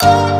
Oh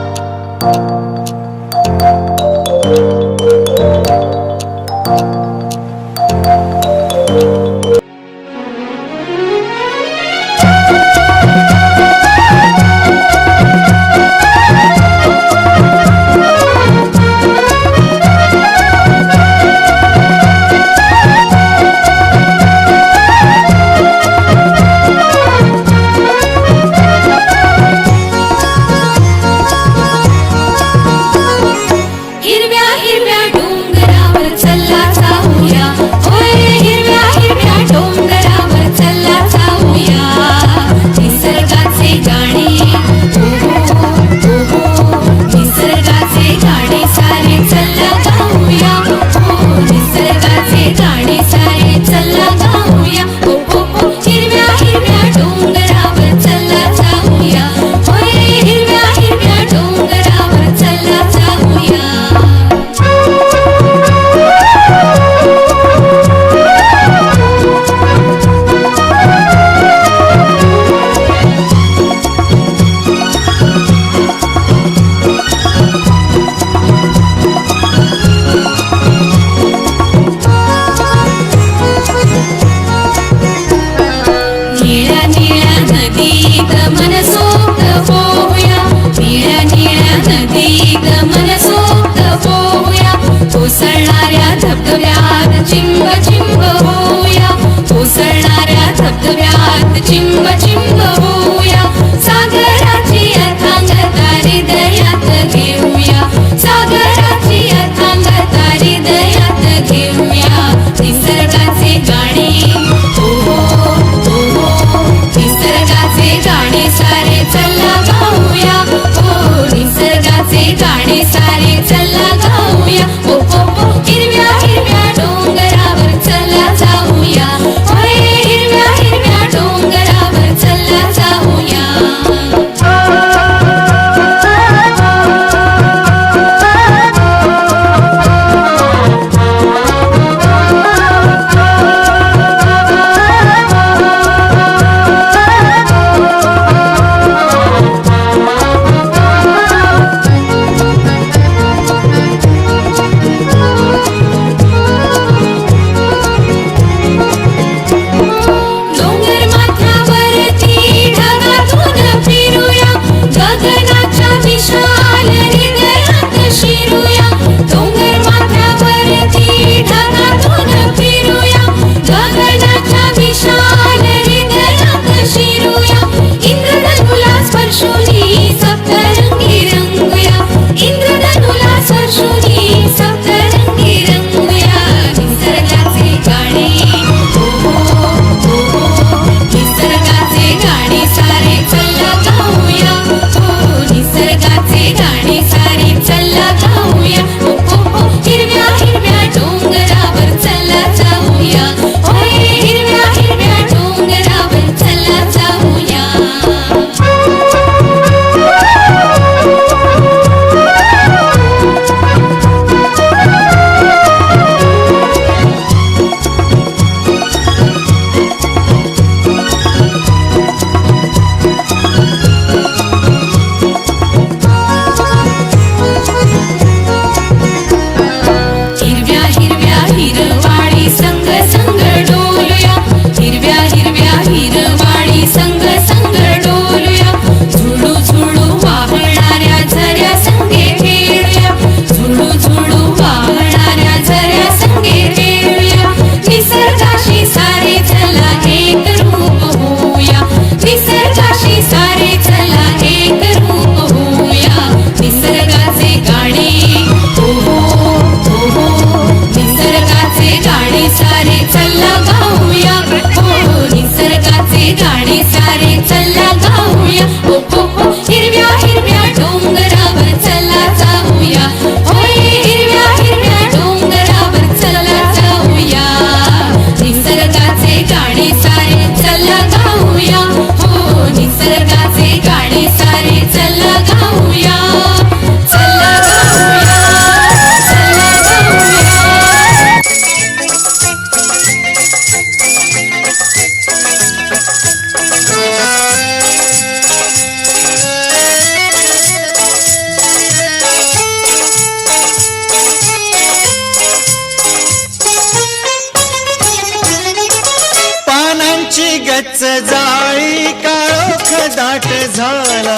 झाला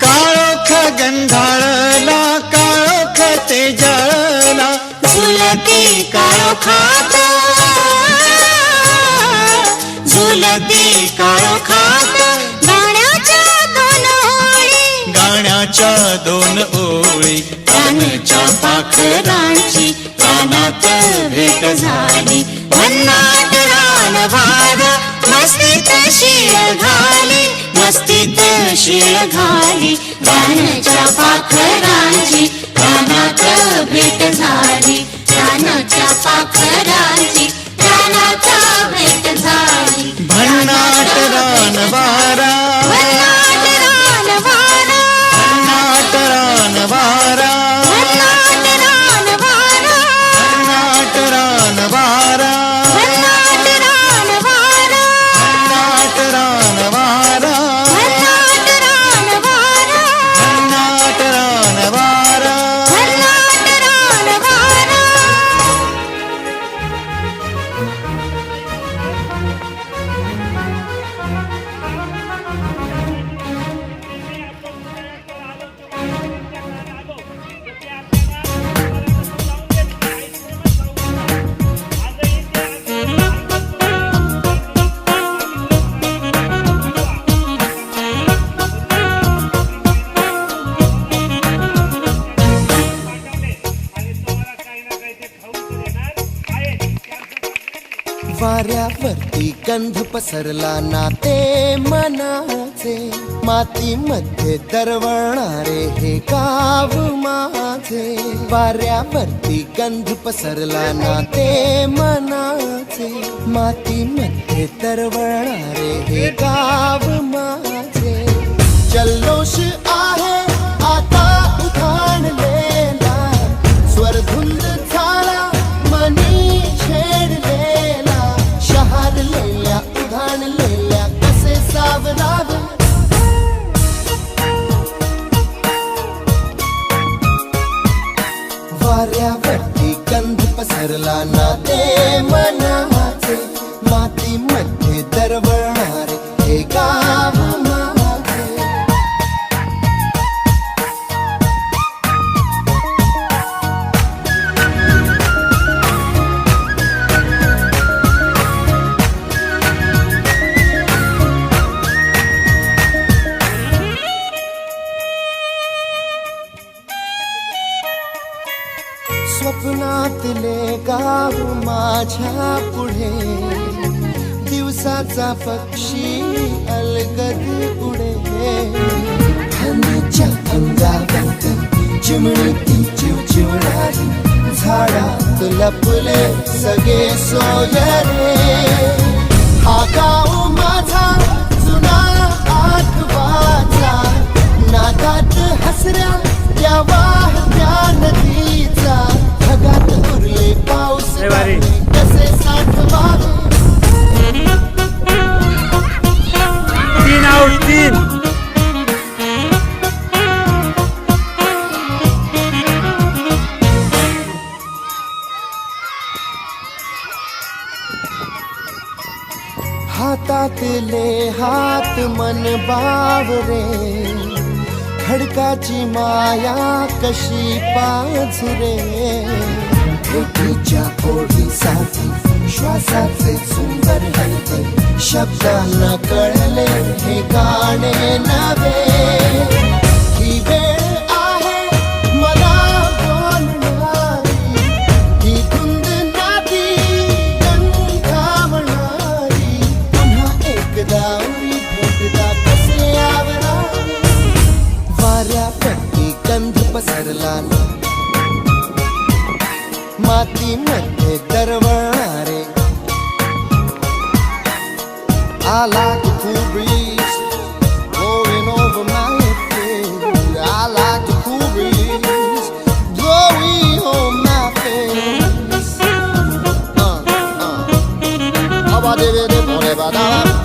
काळोख गंधाळला काळोख ते जळला झुलती काळोखात. झुलती काळोखात. गाण्याच्या दोन दोन ओळी. रानच्या पाखरांची कानात भेट झाली. भन्नाट रान वारा मस्तीत शिळ घाली मस्तीत शिळ घाली. रानच्या पाखरांची कानात भेट झाली. रानाच्या पाखरांची रानात भेट वाऱ्यावरती गंध पसरला नाते मनाचे. मातीमध्ये दरवळणारे हे गाव माझे. वाऱ्यावरती गंध पसरला नाते मनाचे. मातीमध्ये दरवळणारे हे गाव माझे. जल्लोष घसरला ना ते मना माझ्या पुढे. दिवसाचा पक्षी अलगद उडे हनीच्या अंगावरती चिव चिवणारी झाडात लपले सगळे सोयरे. हा गाव हातातले हात मन बावरे खडकाची माया कशी पाझरे भेटीच्या ओढीसाठी श्वासाचे सुंदर हलते शब्दांना कळले हे गाणे नवे da da da